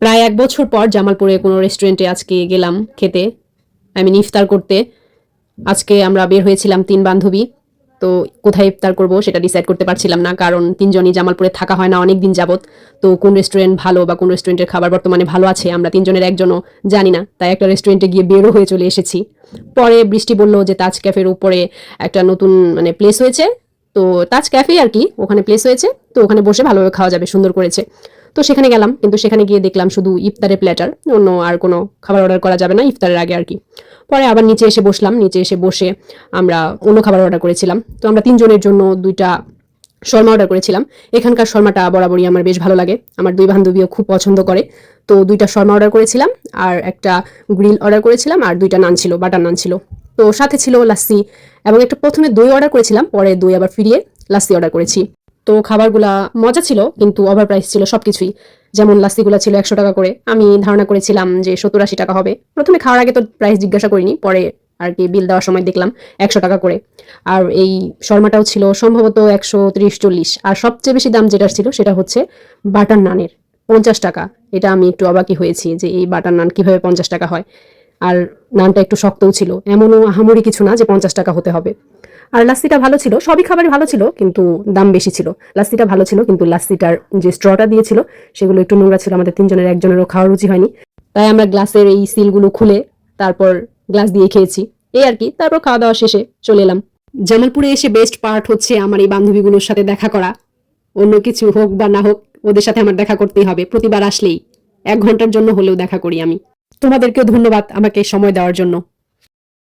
প্রায় এক বছর পর জামালপুরে কোনো রেস্টুরেন্টে আজকে গেলাম খেতে আই মিন ইফতার করতে। আজকে আমরা বের হয়েছিলাম তিন বান্ধবী, তো কোথায় ইফতার করব সেটা ডিসাইড করতে পারছিলাম না, কারণ তিনজনই জামালপুরে থাকা হয় না অনেক দিন যাবত তো কোন রেস্টুরেন্ট ভালো বা কোন রেস্টুরেন্টের খাবার বর্তমানে ভালো আছে আমরা তিনজনের একজনও জানি না, তাই একটা রেস্টুরেন্টে গিয়ে বেরো হয়ে চলে এসেছি। পরে বৃষ্টি বলল যে তাজ ক্যাফের উপরে একটা নতুন মানে প্লেস হয়েছে, তো তাজ ক্যাফে আর কি, ওখানে প্লেস হয়েছে, তো ওখানে বসে ভালোভাবে খাওয়া যাবে, সুন্দর করেছে। তো সেখানে গেলাম, কিন্তু সেখানে গিয়ে দেখলাম শুধু ইফতারের প্ল্যাটার অন্য আর কোনো খাবার অর্ডার করা যাবে না ইফতারের আগে আর কি। পরে আবার নিচে এসে বসলাম, নিচে এসে বসে আমরা অন্য খাবার অর্ডার করেছিলাম। তো আমরা তিনজনের জন্য দুইটা শর্মা অর্ডার করেছিলাম। এখানকার শর্মাটা বরাবরই আমার বেশ ভালো লাগে, আমার দুই বান্ধবীও খুব পছন্দ করে। তো দুইটা শর্মা অর্ডার করেছিলাম, আর একটা গ্রিল অর্ডার করেছিলাম, আর দুইটা নান ছিল, বাটার নান ছিল। তো সাথে ছিল লাস্সি, এবং একটা প্রথমে দই অর্ডার করেছিলাম, পরে দই আবার ফিরিয়ে লাস্সি অর্ডার করেছি। তো খাবারগুলা মজা ছিল, কিন্তু ওভার প্রাইস ছিল সবকিছুই। যেমন লাস্সিগুলো ছিল একশো টাকা করে। আমি ধারণা করেছিলাম যে সত্তর আশি টাকা হবে। প্রথমে খাওয়ার আগে তো প্রাইস জিজ্ঞাসা করিনি, পরে আর কি বিল দেওয়ার সময় দেখলাম একশো টাকা করে। আর এই শর্মাটাও ছিল সম্ভবত একশো ত্রিশ চল্লিশ আর সবচেয়ে বেশি দাম যেটা ছিল সেটা হচ্ছে বাটার নানের পঞ্চাশ টাকা। এটা আমি একটু অবাকই হয়েছি যে এই বাটার নান কীভাবে পঞ্চাশ টাকা হয়। আর নানটা একটু শক্তও ছিল। এমনও আহামরি কিছু না যে পঞ্চাশ টাকা হতে হবে। আর লাস্সিটা ভালো ছিল, সবই খাবারই ভালো ছিল, কিন্তু দাম বেশি ছিল। লাস্সিটা ভালো ছিল, কিন্তু লাস্সিটার যে স্ট্রটা দিয়েছিল, সেগুলো একটু নোংরা ছিল, আমাদের তিনজনের, একজনেরও খাওয়া রুচি হয়নি। তাই আমরা গ্লাসের এই সিলগুলো খুলে তারপর গ্লাস দিয়ে খেয়েছি। এই আর কি, তারপর খাওয়া দাওয়া শেষে চলে এলাম। জামালপুরে এসে বেস্ট পার্ট হচ্ছে আমার এই বান্ধবীগুলোর সাথে দেখা করা। অন্য কিছু হোক বা না হোক, ওদের সাথে আমার দেখা করতেই হবে, প্রতিবার আসলেই। এক ঘণ্টার জন্য হলেও দেখা করি আমি। তোমাদেরকেও ধন্যবাদ আমাকে সময় দেওয়ার জন্য।